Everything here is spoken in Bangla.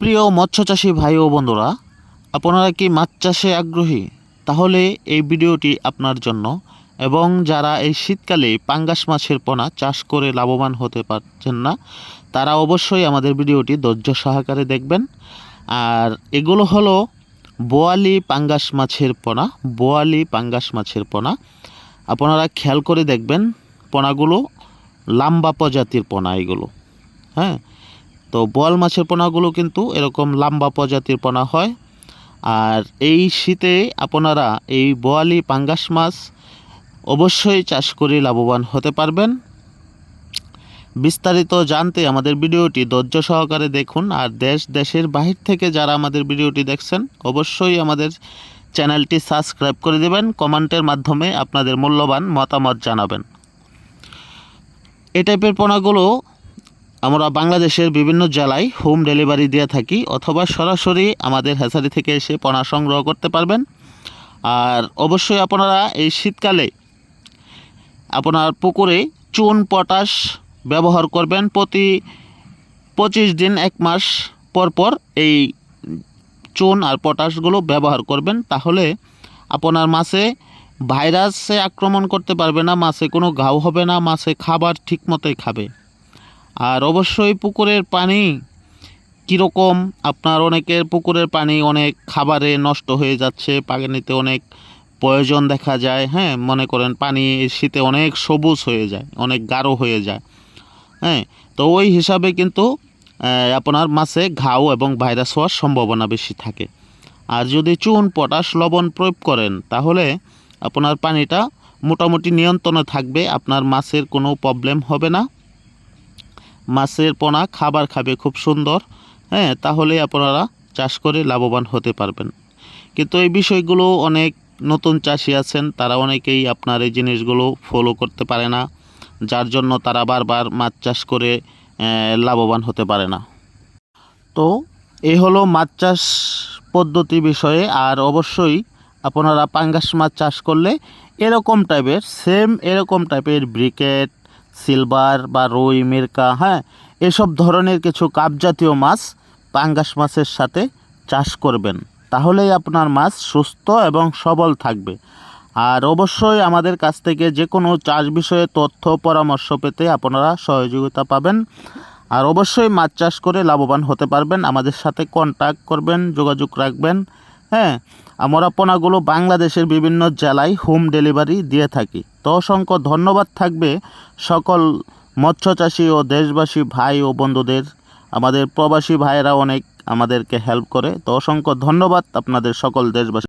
প্রিয় মৎস্য চাষী ভাই ও বন্ধুরা, আপনারা কি মাছ চাষে আগ্রহী? তাহলে এই ভিডিওটি আপনার জন্য। এবং যারা এই শীতকালে পাঙ্গাস মাছের পোনা চাষ করে লাভবান হতে পারছেন না, তারা অবশ্যই আমাদের ভিডিওটি ধৈর্য সহকারে দেখবেন। আর এগুলো হলো বোয়ালি পাঙ্গাস মাছের পোনা, বোয়ালি পাঙ্গাস মাছের পোনা। আপনারা খেয়াল করে দেখবেন পোনাগুলো লাম্বা প্রজাতির পোনা এগুলো হ্যাঁ? তো বোয়াল মাছের পোনাগুলো কিন্তু এরকম লম্বা প্রজাতির পোনা হয়। আর এই শীতে আপনারা এই বোয়ালি পাঙ্গাস মাছ অবশ্যই চাষ করে লাভবান হতে পারবেন। বিস্তারিত জানতে আমাদের ভিডিওটি ধৈর্য সহকারে দেখুন আর দেশ, দেশের বাহির থেকে যারা আমাদের ভিডিওটি দেখছেন, অবশ্যই আমাদের চ্যানেলটি সাবস্ক্রাইব করে দেবেন, কমেন্টের মাধ্যমে আপনাদের মূল্যবান মতামত জানাবেন। এ টাইপের পোনাগুলো আমরা বাংলাদেশের বিভিন্ন জেলায় হোম ডেলিভারি দিয়ে থাকি অথবা সরাসরি আমাদের হ্যাচারি থেকে এসে পোনা সংগ্রহ করতে পারবেন। আর অবশ্যই আপনারা এই শীতকালে আপনার পুকুরে চুন, পটাশ ব্যবহার করবেন প্রতি পঁচিশ দিন এক মাস পর পর এই চুন আর পটাশগুলো ব্যবহার করবেন। তাহলে আপনার মাছে ভাইরাসে আক্রমণ করতে পারবে না, মাছে কোনো ঘাও হবে না, মাছে খাবার ঠিক মতোই খাবে। আর অবশ্যই পুকুরের পানি কীরকম? আপনার অনেকের পুকুরের পানি অনেক খাবারে নষ্ট হয়ে যাচ্ছে পানিতে অনেক প্রয়োজন দেখা যায় হ্যাঁ? মনে করেন পানি শীতে অনেক সবুজ হয়ে যায়, অনেক গাঢ় হয়ে যায় হ্যাঁ? তো ওই হিসাবে কিন্তু আপনার মাছে ঘাও এবং ভাইরাস হওয়ার সম্ভাবনা বেশি থাকে। আর যদি চুন, পটাশ, লবণ প্রয়োগ করেন, তাহলে আপনার পানিটা মোটামুটি নিয়ন্ত্রণে থাকবে, আপনার মাছের কোনো প্রবলেম হবে না। মাছের পোনা, খাবার খাবে খুব সুন্দর হ্যাঁ তাহলে আপনারা চাষ করে লাভবান হতে পারবেন। কিন্তু এই বিষয়গুলো অনেক নতুন চাষি আছেন, তারা অনেকেই আপনার এই জিনিসগুলো ফলো করতে পারে না, যার জন্য তারা বারবার মাছ চাষ করে লাভবান হতে পারে না। তো এই হলো মাছ চাষ পদ্ধতি বিষয়ে, আর অবশ্যই আপনারা পাঙ্গাস মাছ চাষ করলে এরকম টাইপের সেম এরকম টাইপের ব্রিকেট সিলভার বা রুই, মিরকা হ্যাঁ এসব ধরনের কিছু কাপ জাতীয় মাছ পাঙ্গাস মাছের সাথে চাষ করবেন। তাহলেই আপনার মাছ সুস্থ এবং সবল থাকবে। আর অবশ্যই আমাদের কাছ থেকে যে কোনো চাষ বিষয়ে তথ্য, পরামর্শ পেতে আপনারা সহযোগিতা পাবেন। আর অবশ্যই মাছ চাষ করে লাভবান হতে পারবেন। আমাদের সাথে কন্ট্যাক্ট করবেন, যোগাযোগ রাখবেন। হ্যাঁ আমরা পোনাগুলো বাংলাদেশের বিভিন্ন জেলায় হোম ডেলিভারি দিয়ে থাকি। তো অসংখ্য ধন্যবাদ থাকবে সকল মৎস্য চাষি ও দেশবাসী ভাই ও বন্ধুদের। আমাদের প্রবাসী ভাইয়েরা অনেক আমাদেরকে হেল্প করে। তো অসংখ্য ধন্যবাদ আপনাদের সকল দেশবাসী